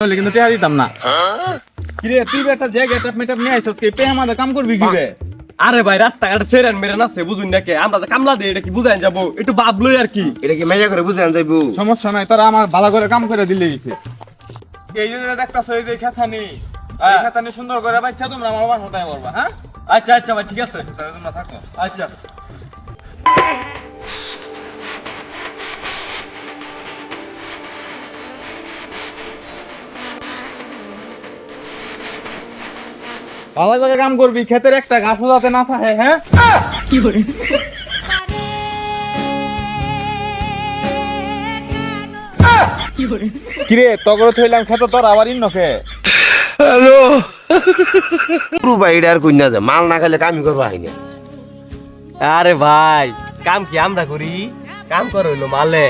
তাহলে কিন্তু টেহা দিতাম না। কিরে তুই বে একটা জায়গা গেটআপ মেটআপ নিয়ে আইছস কি? পে আমাদের কাম করবি কি বে? আরে ভাই রাস্তাঘাট সেরেন মেরে নাচছে বুঝুন নাকি আমরা তো কামলা দিয়ে এটা কি বুঝাইন যাব? একটু ভাবলোই আর কি। এটা কি মেজা করে বুঝলেন যাইবো? সমস্যা নাই তারা আমার ভালো করে কাম করে দিলে এই যে দেখতাছ এই যে খেতানি। এই খেতানি সুন্দর করে বাচ্চা তোমরা আমার বাসা তাই করবা হ্যাঁ? আচ্ছা আচ্ছা ভাই ঠিক আছে। তাহলে তোমরা থাকো। আচ্ছা। ভালো করে কাম করবি, ক্ষেতের একটা গাছও যাতে না থাকে হ্যাঁ? কিরে তগর থইলাম খেত তোর, আবার ইন নখে পুরো ভাই এটা আর কইনা যায় মাল না খাইলে কামই করব আইনা। আরে ভাই, কাম কি আমরা করি? কাম করো মালে।